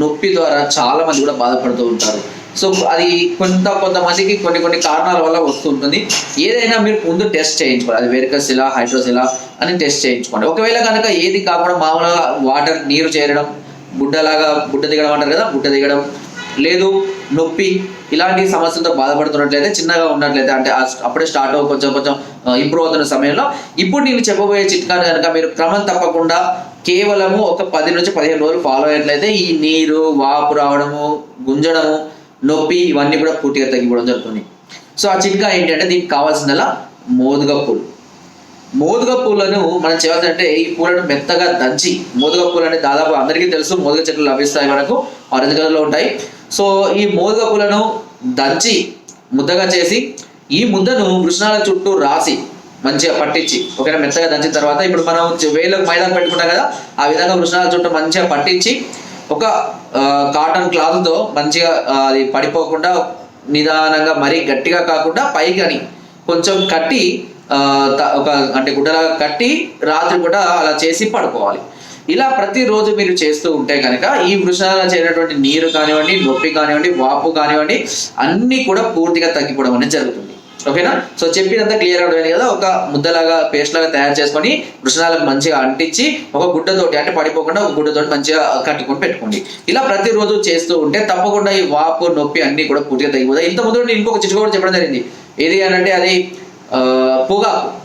నొప్పి ద్వారా చాలా మంది కూడా బాధపడుతూ ఉంటారు. సో అది కొంత కొంతమందికి కొన్ని కొన్ని కారణాల వల్ల వస్తుంటుంది ఏదైనా మీరు ముందు టెస్ట్ చేయించుకోవాలి అది వెరికసిలా హైడ్రోసిలా అని టెస్ట్ చేయించుకోండి. ఒకవేళ కనుక ఏది కాకుండా మామూలుగా వాటర్ నీరు చేరడం గుడ్డలాగా గుడ్డ దిగడం అంటారు కదా గుడ్డ దిగడం లేదు నొప్పి ఇలాంటి సమస్యలతో బాధపడుతున్నట్లయితే చిన్నగా ఉన్నట్లయితే అంటే అప్పుడే స్టార్ట్ అవ్వ కొంచెం కొంచెం ఇంప్రూవ్ అవుతున్న సమయంలో ఇప్పుడు నేను చెప్పబోయే చిట్కాను కనుక మీరు క్రమం తప్పకుండా కేవలము ఒక పది నుంచి పదిహేను రోజులు ఫాలో అయినట్లయితే ఈ నీరు వాపు రావడము గుంజడము నొప్పి ఇవన్నీ కూడా పూర్తిగా తగ్గిపోవడం జరుగుతుంది. సో ఆ చిట్కా ఏంటంటే దీనికి కావాల్సిందల్లా మోదుగ పూలు. మోదుగ పూలను మనం చేయాల్సిందంటే ఈ పూలను మెత్తగా దంచి మోదుగ పూలు అంటే దాదాపు అందరికీ తెలుసు మోదుగ చెట్లు లభిస్తాయి మనకు ఆరెంజ్ కలర్లో ఉంటాయి. సో ఈ మోదుగ దంచి ముద్దగా చేసి ఈ ముద్దను కృష్ణాల చుట్టూ రాసి మంచిగా పట్టించి. ఒకవేళ మెత్తగా దంచిన తర్వాత ఇప్పుడు మనం వేలకు మైదా పెట్టుకుంటాం కదా ఆ విధంగా కృష్ణాల చుట్టూ మంచిగా పట్టించి ఒక కాటన్ క్లాత్తో మంచిగా అది పడిపోకుండా నిదానంగా మరీ గట్టిగా కాకుండా పైకి అని కొంచెం కట్టి ఒక అంటే గుడ్డలాగా కట్టి రాత్రి కూడా అలా చేసి పడుకోవాలి. ఇలా ప్రతిరోజు మీరు చేస్తూ ఉంటే కనుక ఈ వృషాల చేరినటువంటి నీరు కానివ్వండి నొప్పి కానివ్వండి వాపు కానివ్వండి అన్నీ కూడా పూర్తిగా తగ్గిపోవడం అనేది జరుగుతుంది. ఓకేనా? సో చెప్పినంత క్లియర్ అవడం కదా? ఒక ముద్దలాగా పేస్ట్ లాగా తయారు చేసుకొని వృషణాలకు మంచిగా అంటించి ఒక గుడ్డతోటి అంటే పడిపోకుండా ఒక గుడ్డతోటి మంచిగా కట్టుకొని పెట్టుకోండి. ఇలా ప్రతిరోజు చేస్తూ ఉంటే తప్పకుండా ఈ వాపు నొప్పి అన్ని కూడా పూర్తిగా తగ్గిపోతాయి. ఇంత ముందు నేను ఇంకొక చిట్కా కూడా చెప్పడం జరిగింది. ఏది అని అంటే అది పొగాకు.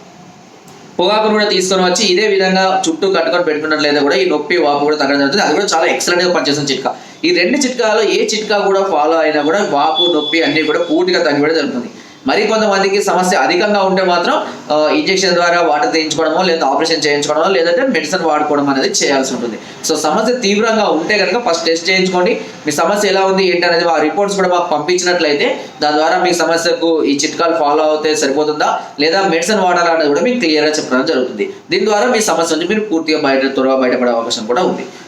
పొగాకును కూడా తీసుకొని వచ్చి ఇదే విధంగా చుట్టూ కట్టుకొని పెట్టుకున్నట్లయితే కూడా ఈ నొప్పి వాపు కూడా తగ్గడం జరుగుతుంది. అది కూడా చాలా ఎక్సలెంట్గా పనిచేస్తుంది చిట్కా. ఈ రెండు చిట్కాలు ఏ చిట్కా కూడా ఫాలో అయినా కూడా వాపు నొప్పి అన్ని కూడా పూర్తిగా తగ్గిపోవడం జరుగుతుంది. మరి కొంతమందికి సమస్య అధికంగా ఉంటే మాత్రం ఇంజెక్షన్ ద్వారా వాటర్ తీయించుకోవడమో లేదా ఆపరేషన్ చేయించుకోవడమో లేదంటే మెడిసిన్ వాడుకోవడం అనేది చేయాల్సి ఉంటుంది. సో సమస్య తీవ్రంగా ఉంటే కనుక ఫస్ట్ టెస్ట్ చేయించుకోండి. మీ సమస్య ఎలా ఉంది ఏంటి అనేది ఆ రిపోర్ట్స్ కూడా మాకు పంపించినట్లయితే దాని ద్వారా మీ సమస్యకు ఈ చిట్కాలు ఫాలో అవుతే సరిపోతుందా లేదా మెడిసిన్ వాడాలా అనేది కూడా మీకు క్లియర్గా చెప్పడం జరుగుతుంది. దీని ద్వారా మీ సమస్య నుంచి మీరు పూర్తిగా బయట త్వరగా బయటపడే అవకాశం కూడా ఉంది.